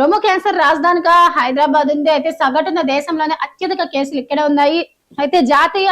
రొమ్ము క్యాన్సర్ రాజధానిగా హైదరాబాద్ ఉంది. అయితే సగటున దేశంలోనే అత్యధిక కేసులు ఇక్కడ ఉన్నాయి. అయితే జాతీయ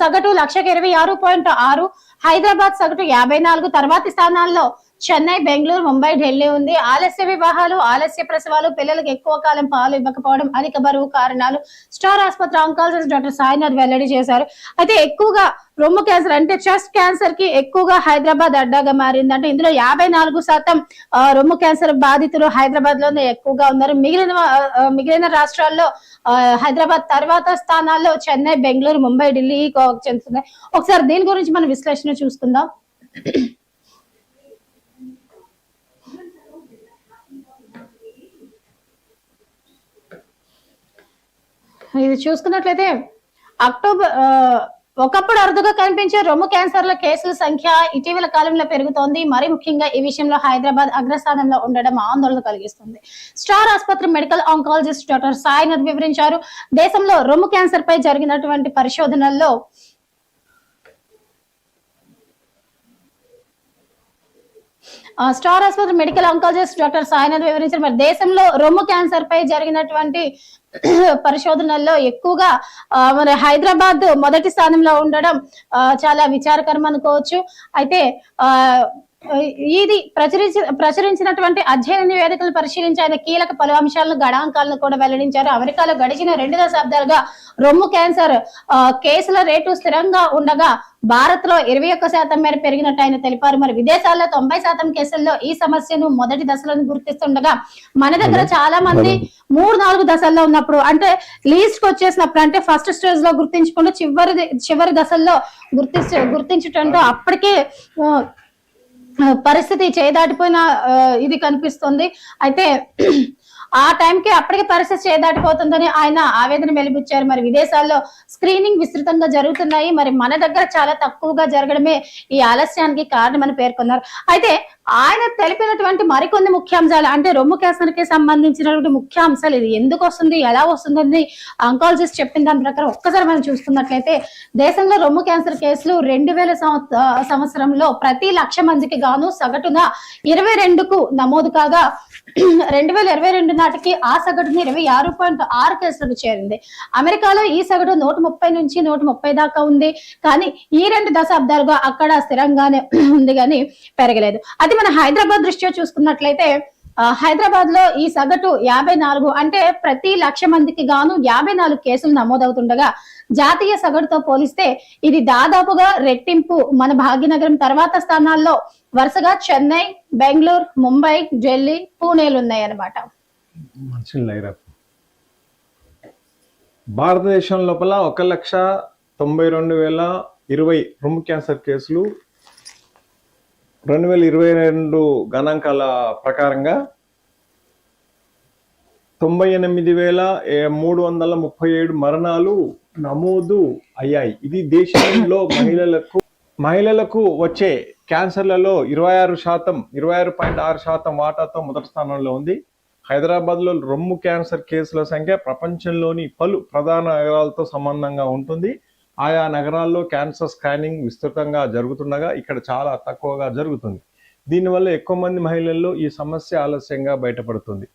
సగటు లక్షకి ఇరవై ఆరు పాయింట్ ఆరు హైదరాబాద్ సగటు యాభై నాలుగు తర్వాతి స్థానాల్లో చెన్నై బెంగళూరు ముంబై ఢిల్లీ ఉంది. ఆలస్య వివాహాలు ఆలస్య ప్రసవాలు పిల్లలకు ఎక్కువ కాలం పాలు ఇవ్వకపోవడం అధిక బరువు కారణాలు స్టార్ ఆసుపత్రి ఆంకాలజిస్ట్ డాక్టర్ సాయినాథ్ వెల్లడి చేశారు. అయితే ఎక్కువగా రొమ్ము క్యాన్సర్ అంటే చెస్ట్ క్యాన్సర్కి ఎక్కువగా హైదరాబాద్ అడ్డాగా మారింది అంటే ఇందులో యాభై నాలుగు శాతం రొమ్ము క్యాన్సర్ బాధితులు హైదరాబాద్లోనే ఎక్కువగా ఉన్నారు. మిగిలిన మిగిలిన రాష్ట్రాల్లో హైదరాబాద్ తర్వాత స్థానాల్లో చెన్నై బెంగళూరు ముంబై ఢిల్లీ చెందుతున్నాయి. ఒకసారి దీని గురించి మనం విశ్లేషణ చూసుకుందాం. ఇది చూసుకున్నట్లయితే అక్టోబర్ ఒకప్పుడు అరుదుగా కనిపించే రొమ్ము క్యాన్సర్ల కేసుల సంఖ్య ఇటీవల కాలంలో పెరుగుతోంది. మరి ముఖ్యంగా ఈ విషయంలో హైదరాబాద్ అగ్రస్థానంలో ఉండడం ఆందోళన కలిగిస్తుంది. స్టార్ ఆసుపత్రి మెడికల్ ఆంకాలజిస్ట్ డాక్టర్ సాయినాథ్ వివరించారు. దేశంలో రొమ్ము క్యాన్సర్ పై జరిగినటువంటి పరిశోధనల్లో స్టార్ ఆసుపత్రి మెడికల్ ఆంకాలజిస్ట్ డాక్టర్ సాయినాథ్ వివరించారు. మరి దేశంలో రొమ్ము క్యాన్సర్ పై జరిగినటువంటి పరిశోధనల్లో ఎక్కువగా మన మరి హైదరాబాద్ మొదటి స్థానంలో ఉండడం చాలా విచారకరం అనుకోవచ్చు. అయితే ఆ ఇది ప్రచురించి ప్రచురించినటువంటి అధ్యయన నివేదికలు పరిశీలించి ఆయన కీలక పలు అంశాలను గణాంకాలను కూడా వెల్లడించారు. అమెరికాలో గడిచిన రెండు దశాబ్దాలుగా రొమ్ము క్యాన్సర్ కేసుల రేటు స్థిరంగా ఉండగా భారత్లో ఇరవై ఒక్క శాతం మేర పెరిగినట్టు ఆయన తెలిపారు. మరి విదేశాల్లో తొంభై శాతం కేసుల్లో ఈ సమస్యను మొదటి దశలను గుర్తిస్తుండగా మన దగ్గర చాలా మంది మూడు నాలుగు దశల్లో ఉన్నప్పుడు అంటే లీస్ట్కి వచ్చేసినప్పుడు అంటే ఫస్ట్ స్టేజ్లో గుర్తించకుండా చివరి చివరి దశల్లో గుర్తించ గుర్తించటంతో అప్పటికే పరిస్థితి చేదాటిపోయిన ఇది కనిపిస్తుంది. అయితే ఆ టైంకి అప్పటికే పరిస్థితి చేదాటిపోతుందని ఆయన ఆవేదన వెలిబుచ్చారు. మరి విదేశాల్లో స్క్రీనింగ్ విస్తృతంగా జరుగుతున్నాయి. మరి మన దగ్గర చాలా తక్కువగా జరగడమే ఈ ఆలస్యానికి కారణమని పేర్కొన్నారు. అయితే ఆయన తెలిపినటువంటి మరికొన్ని ముఖ్యాంశాలు అంటే రొమ్ము క్యాన్సర్కి సంబంధించినటువంటి ముఖ్యాంశాలు ఇది. ఎందుకు వస్తుంది ఎలా వస్తుందని అంకాలజిస్ట్ చెప్పిన దాని ప్రకారం ఒక్కసారి మనం చూసుకున్నట్లయితే దేశంలో రొమ్ము క్యాన్సర్ కేసులు రెండు వేల సంవత్సరంలో ప్రతి లక్ష మందికి గాను సగటున ఇరవై రెండుకు నమోదు కాగా రెండు వేల ఇరవై రెండు నాటికి ఆ సగటున ఇరవై ఆరు పాయింట్ ఆరు కేసులకు చేరింది. అమెరికాలో ఈ సగటు నూట ముప్పై నుంచి నూట ముప్పై దాకా ఉంది. కానీ ఈ రెండు దశాబ్దాలుగా అక్కడ స్థిరంగానే ఉంది కానీ పెరగలేదు. అది కాబట్టి మన హైదరాబాద్ దృష్ట్యా చూసుకున్నట్లయితే హైదరాబాద్లో ఈ సగటు యాభై నాలుగు అంటే ప్రతి లక్ష మందికి గాను యాభై నాలుగు కేసులు నమోదవుతుండగా జాతీయ సగటుతో పోలిస్తే ఇది దాదాపుగా రెట్టింపు మన భాగ్యనగరం తర్వాత స్థానాల్లో వరుసగా చెన్నై బెంగళూరు ముంబై ఢిల్లీ పూణేలు ఉన్నాయన్నమాట. భారతదేశం లోపల ఒక లక్ష తొంభై రెండు వేల ఇరవై రొమ్ము క్యాన్సర్ కేసులు రెండు వేల ఇరవై రెండు గణాంకాల ప్రకారంగా తొంభై ఎనిమిది వేల మూడు వందల ముప్పై ఏడు మరణాలు నమోదు అయ్యాయి. ఇది దేశంలో మహిళలకు మహిళలకు వచ్చే క్యాన్సర్లలో ఇరవై ఆరు శాతం ఇరవై ఆరు పాయింట్ ఆరు శాతం వాటాతో మొదటి స్థానంలో ఉంది. హైదరాబాద్లో రొమ్ము క్యాన్సర్ కేసుల సంఖ్య ప్రపంచంలోని పలు ప్రధాన నగరాలతో సంబంధంగా ఉంటుంది. ఆయా నగరాల్లో క్యాన్సర్ స్కానింగ్ విస్తృతంగా జరుగుతుండగా ఇక్కడ చాలా తక్కువగా జరుగుతుంది. దీనివల్ల ఎక్కువ మంది మహిళల్లో ఈ సమస్య ఆలస్యంగా బయటపడుతుంది.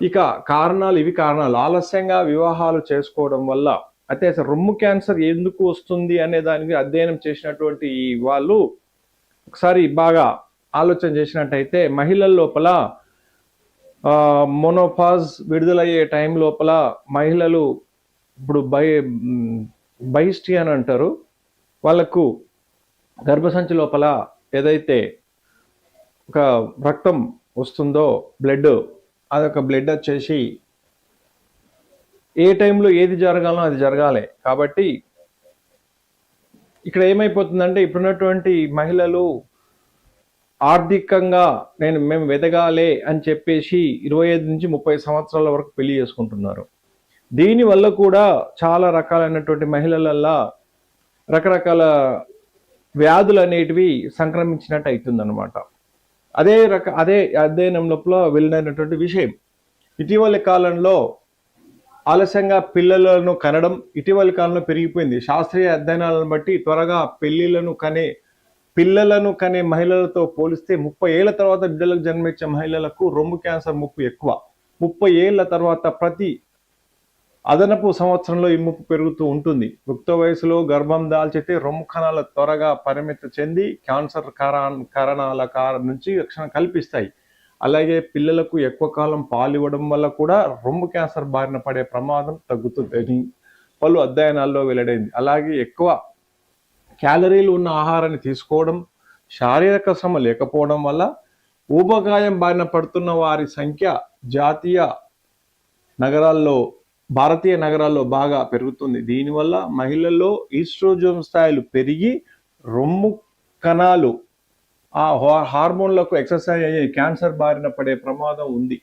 ఇక కారణాలు ఇవి కారణాలు. ఆలస్యంగా వివాహాలు చేసుకోవడం వల్ల అయితే అసలు రొమ్ము క్యాన్సర్ ఎందుకు వస్తుంది అనే దానికి అధ్యయనం చేసినటువంటి వాళ్ళు ఒకసారి బాగా ఆలోచన చేసినట్టయితే మహిళల లోపల మోనోఫాజ్ విడుదలయ్యే టైం లోపల మహిళలు ఇప్పుడు బై బహిష్టి అని అంటారు. వాళ్ళకు గర్భసంచి లోపల ఏదైతే ఒక రక్తం వస్తుందో బ్లడ్ అదొక బ్లడ్ వచ్చేసి ఏ టైంలో ఏది జరగాలో అది జరగాలి. కాబట్టి ఇక్కడ ఏమైపోతుందంటే ఇప్పుడున్నటువంటి మహిళలు ఆర్థికంగా నేను మేము వెదగాలే అని చెప్పేసి ఇరవై ఐదు నుంచి ముప్పై సంవత్సరాల వరకు పెళ్ళి చేసుకుంటున్నారు. దీనివల్ల కూడా చాలా రకాలైనటువంటి మహిళలల్లా రకరకాల వ్యాధులు అనేటివి సంక్రమించినట్టు అవుతుందన్నమాట. అదే రక అదే అధ్యయనం లోపల వెళ్ళినటువంటి విషయం. ఇటీవలి కాలంలో ఆలస్యంగా పిల్లలను కనడం ఇటీవలి కాలంలో పెరిగిపోయింది. శాస్త్రీయ అధ్యయనాలను బట్టి త్వరగా పెళ్ళిళ్ళను కనే పిల్లలను కనే మహిళలతో పోలిస్తే ముప్పై ఏళ్ళ తర్వాత బిడ్డలకు జన్మించే మహిళలకు రొమ్ము క్యాన్సర్ ముప్పు ఎక్కువ. ముప్పై ఏళ్ళ తర్వాత ప్రతి అదనపు సంవత్సరంలో ఈ ముప్పు పెరుగుతూ ఉంటుంది. యుక్త వయసులో గర్భం దాల్చితే రొమ్ము కణాలు త్వరగా పరిమిత చెంది క్యాన్సర్ కారణాల కార నుంచి రక్షణ కల్పిస్తాయి. అలాగే పిల్లలకు ఎక్కువ కాలం పాలు ఇవ్వడం వల్ల కూడా రొమ్ము క్యాన్సర్ బారిన పడే ప్రమాదం తగ్గుతుందని పలు అధ్యయనాల్లో వెల్లడైంది. అలాగే ఎక్కువ క్యాలరీలు ఉన్న ఆహారాన్ని తీసుకోవడం శారీరక శ్రమ లేకపోవడం వల్ల ఊబకాయం బారిన పడుతున్న వారి సంఖ్య జాతీయ నగరాల్లో భారతీయ నగరాల్లో బాగా పెరుగుతుంది. దీనివల్ల మహిళల్లో ఈస్ట్రోజోన్ స్థాయిలు పెరిగి రొమ్ము కణాలు ఆ హార్మోన్లకు ఎక్సర్సైజ్ అయ్యే క్యాన్సర్ బారిన పడే ప్రమాదం ఉంది.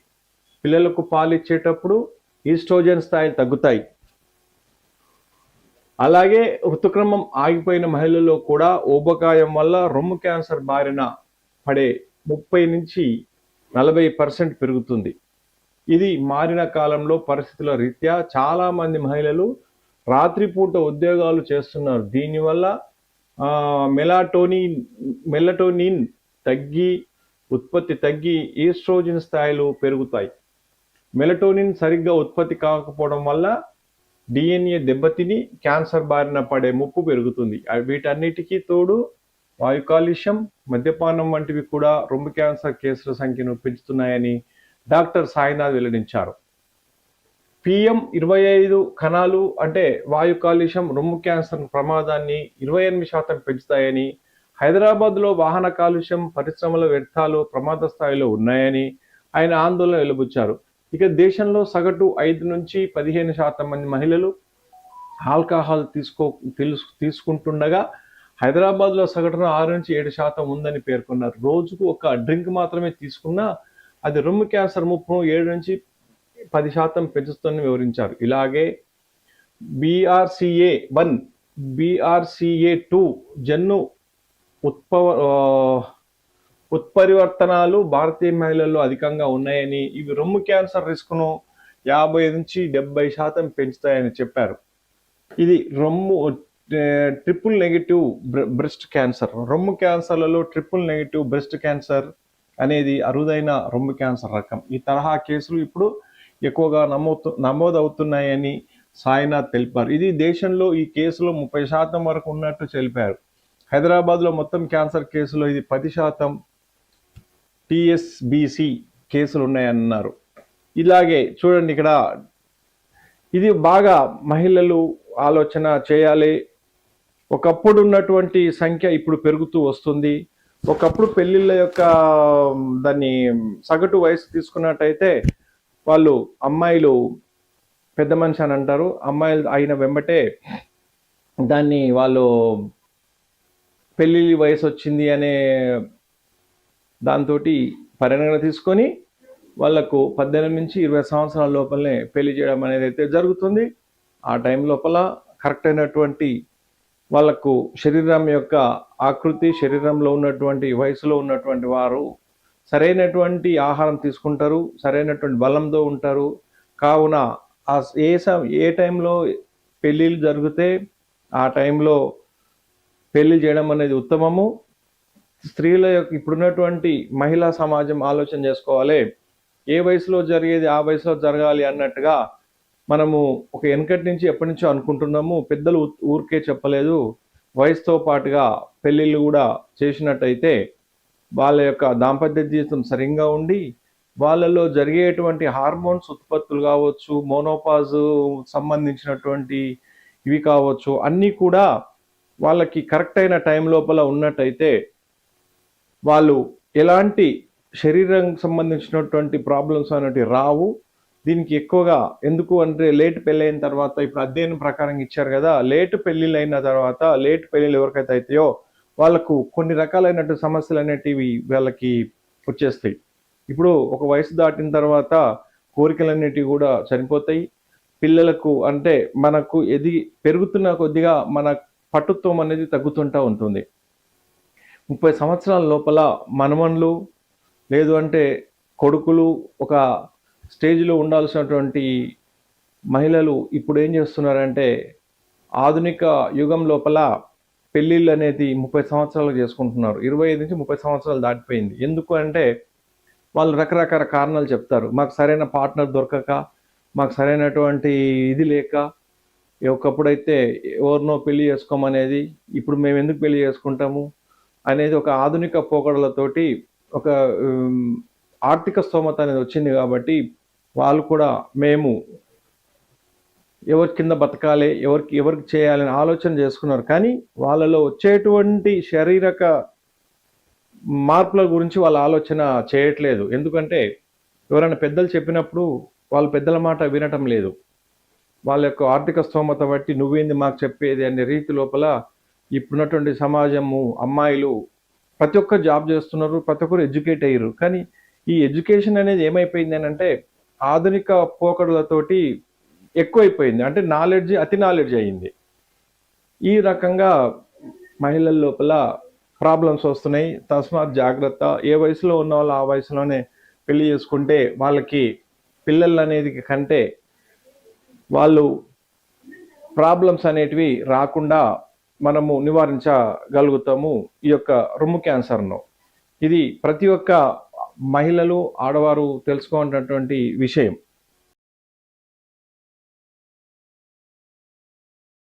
పిల్లలకు పాలిచ్చేటప్పుడు ఈస్ట్రోజన్ స్థాయిలు తగ్గుతాయి. అలాగే ఋతుక్రమం ఆగిపోయిన మహిళల్లో కూడా ఊబకాయం వల్ల రొమ్ము క్యాన్సర్ బారిన పడే ముప్పై నుంచి నలభై పర్సెంట్ పెరుగుతుంది. ఇది మారిన కాలంలో పరిస్థితుల రీత్యా చాలా మంది మహిళలు రాత్రిపూట ఉద్యోగాలు చేస్తున్నారు. దీనివల్ల మెలాటోనిన్ మెలటోనిన్ తగ్గి ఉత్పత్తి తగ్గి ఈస్ట్రోజిన్ స్థాయిలు పెరుగుతాయి. మెలటోనిన్ సరిగ్గా ఉత్పత్తి కాకపోవడం వల్ల డిఎన్ఏ దెబ్బతిని క్యాన్సర్ బారిన పడే ముప్పు పెరుగుతుంది. వీటన్నిటికీ తోడు వాయు కాలుష్యం మద్యపానం వంటివి కూడా రొమ్ము క్యాన్సర్ కేసుల సంఖ్యను పెంచుతున్నాయని డాక్టర్ సాయినాథ్ వెల్లడించారు. పిఎం ఇరవై ఐదు కణాలు అంటే వాయు కాలుష్యం రొమ్ము క్యాన్సర్ ప్రమాదాన్ని ఇరవై ఎనిమిది శాతం పెంచుతాయని హైదరాబాద్లో వాహన కాలుష్యం పరిశ్రమల వ్యర్థాలు ప్రమాద స్థాయిలో ఉన్నాయని ఆయన ఆందోళన వెలుబుచ్చారు. ఇక దేశంలో సగటు ఐదు నుంచి పదిహేను శాతం మంది మహిళలు ఆల్కహాల్ తీసుకో తెలుసు తీసుకుంటుండగా హైదరాబాద్లో సగటున ఆరు నుంచి ఏడు శాతం ఉందని పేర్కొన్నారు. రోజుకు ఒక డ్రింక్ మాత్రమే తీసుకున్నా అది రొమ్ము క్యాన్సర్ ముప్పును ఏడు నుంచి పది శాతం పెంచుతుందని వివరించారు. ఇలాగే బీఆర్సీఏ వన్ బీఆర్సీఏ టూ జన్ను ఉత్పవ ఉత్పరివర్తనాలు భారతీయ మహిళల్లో అధికంగా ఉన్నాయని ఇవి రొమ్ము క్యాన్సర్ రిస్క్ను యాభై నుంచి డెబ్బై శాతం పెంచుతాయని చెప్పారు. ఇది రొమ్ము ట్రిపుల్ నెగిటివ్ బ్రెస్ట్ క్యాన్సర్. రొమ్ము క్యాన్సర్లలో ట్రిపుల్ నెగిటివ్ బ్రెస్ట్ క్యాన్సర్ అనేది అరుదైన రొమ్ము క్యాన్సర్ రకం. ఈ తరహా కేసులు ఇప్పుడు ఎక్కువగా నమోదు నమోదవుతున్నాయని సాయినాథ్ తెలిపారు. ఇది దేశంలో ఈ కేసులో ముప్పై శాతం వరకు ఉన్నట్టు తెలిపారు. హైదరాబాద్లో మొత్తం క్యాన్సర్ కేసులో ఇది పది శాతం టిఎస్బిసి కేసులు ఉన్నాయన్నారు. ఇలాగే చూడండి ఇక్కడ. ఇది బాగా మహిళలు ఆలోచన చేయాలి. ఒకప్పుడు ఉన్నటువంటి సంఖ్య ఇప్పుడు పెరుగుతూ వస్తుంది. ఒకప్పుడు పెళ్ళిళ్ళ యొక్క దాన్ని సగటు వయసు తీసుకున్నట్టయితే వాళ్ళు అమ్మాయిలు పెద్ద మనిషి అని అంటారు. అమ్మాయిలు అయిన వెంబటే దాన్ని వాళ్ళు పెళ్ళి వయసు వచ్చింది అనే దాంతో పరిగణన తీసుకొని వాళ్ళకు పద్దెనిమిది నుంచి ఇరవై సంవత్సరాల లోపలనే పెళ్ళి చేయడం అనేది అయితే జరుగుతుంది. ఆ టైం లోపల కరెక్ట్ అయినటువంటి వాళ్ళకు శరీరం యొక్క ఆకృతి శరీరంలో ఉన్నటువంటి వయసులో ఉన్నటువంటి వారు సరైనటువంటి ఆహారం తీసుకుంటారు సరైనటువంటి బలంతో ఉంటారు. కావున ఆ ఏ స ఏ టైంలో పెళ్ళిళ్ళు జరిగితే ఆ టైంలో పెళ్ళి చేయడం అనేది ఉత్తమము. స్త్రీల యొక్క ఇప్పుడున్నటువంటి మహిళా సమాజం ఆలోచన చేసుకోవాలి. ఏ వయసులో జరిగేది ఆ వయసులో జరగాలి అన్నట్టుగా మనము ఒక వెనకటి నుంచి ఎప్పటి నుంచో అనుకుంటున్నాము పెద్దలు ఊరికే చెప్పలేదు. వయసుతో పాటుగా పెళ్ళిళ్ళు కూడా చేసినట్టయితే వాళ్ళ యొక్క దాంపత్య జీవితం సరిగ్గా ఉండి వాళ్ళలో జరిగేటువంటి హార్మోన్స్ ఉత్పత్తులు కావచ్చు మోనోపాజ్ సంబంధించినటువంటి ఇవి కావచ్చు అన్నీ కూడా వాళ్ళకి కరెక్ట్ అయిన టైం లోపల ఉన్నట్టయితే వాళ్ళు ఎలాంటి శరీరం సంబంధించినటువంటి ప్రాబ్లమ్స్ అనేటివి రావు. దీనికి ఎక్కువగా ఎందుకు అంటే లేట్ పెళ్ళైన తర్వాత ఇప్పుడు అధ్యయనం ప్రకారం ఇచ్చారు కదా లేట్ పెళ్ళిళ్ళు అయిన తర్వాత లేట్ పెళ్ళిళ్ళు ఎవరికైతే అవుతాయో వాళ్ళకు కొన్ని రకాలైనటువంటి సమస్యలు అనేటివి వాళ్ళకి వచ్చేస్తాయి. ఇప్పుడు ఒక వయసు దాటిన తర్వాత కోరికలు అనేటివి కూడా చనిపోతాయి పిల్లలకు అంటే మనకు ఎది పెరుగుతున్న కొద్దిగా మన పటుత్వం అనేది తగ్గుతుంటా ఉంటుంది. ముప్పై సంవత్సరాల లోపల మనమన్లు లేదు అంటే కొడుకులు ఒక స్టేజ్లో ఉండాల్సినటువంటి మహిళలు ఇప్పుడు ఏం చేస్తున్నారంటే ఆధునిక యుగం లోపల పెళ్ళిళ్ళు అనేది ముప్పై సంవత్సరాలు చేసుకుంటున్నారు. ఇరవై ఐదు నుంచి ముప్పై సంవత్సరాలు దాటిపోయింది. ఎందుకు అంటే వాళ్ళు రకరకాల కారణాలు చెప్తారు. మాకు సరైన పార్ట్నర్ దొరకక మాకు సరైనటువంటి ఇది లేక ఒకప్పుడైతే ఎవరినో పెళ్ళి చేసుకోమనేది ఇప్పుడు మేము ఎందుకు పెళ్ళి చేసుకుంటాము అనేది ఒక ఆధునిక పోకడలతోటి ఒక ఆర్థిక స్తోమత అనేది వచ్చింది కాబట్టి వాళ్ళు కూడా మేము ఎవరి కింద బతకాలి ఎవరికి ఎవరికి చేయాలని ఆలోచన చేసుకున్నారు. కానీ వాళ్ళలో వచ్చేటువంటి శారీరక మార్పుల గురించి వాళ్ళ ఆలోచన చేయట్లేదు. ఎందుకంటే ఎవరైనా పెద్దలు చెప్పినప్పుడు వాళ్ళ పెద్దల మాట వినటం లేదు. వాళ్ళ యొక్క ఆర్థిక స్తోమత బట్టి నువ్వేంది మాకు చెప్పేది అనే రీతి లోపల ఇప్పుడున్నటువంటి సమాజము అమ్మాయిలు ప్రతి ఒక్కరు జాబ్ చేస్తున్నారు ప్రతి ఒక్కరు ఎడ్యుకేట్ అయ్యారు. కానీ ఈ ఎడ్యుకేషన్ అనేది ఏమైపోయింది అని అంటే ఆధునిక పోకడలతోటి ఎక్కువైపోయింది. అంటే నాలెడ్జ్ అతి నాలెడ్జ్ అయ్యింది. ఈ రకంగా మహిళల లోపల ప్రాబ్లమ్స్ వస్తున్నాయి. తస్మాత్ జాగ్రత్త. ఏ వయసులో ఉన్న వాళ్ళు ఆ వయసులోనే పెళ్ళి చేసుకుంటే వాళ్ళకి పిల్లలు అనేది కంటే వాళ్ళు ప్రాబ్లమ్స్ అనేటివి రాకుండా మనము నివారించగలుగుతాము. ఈ యొక్క రొమ్ము క్యాన్సర్ను. ఇది ప్రతి ఒక్క మహిళలు ఆడవారు తెలుసుకోవాల్సినటువంటి విషయం.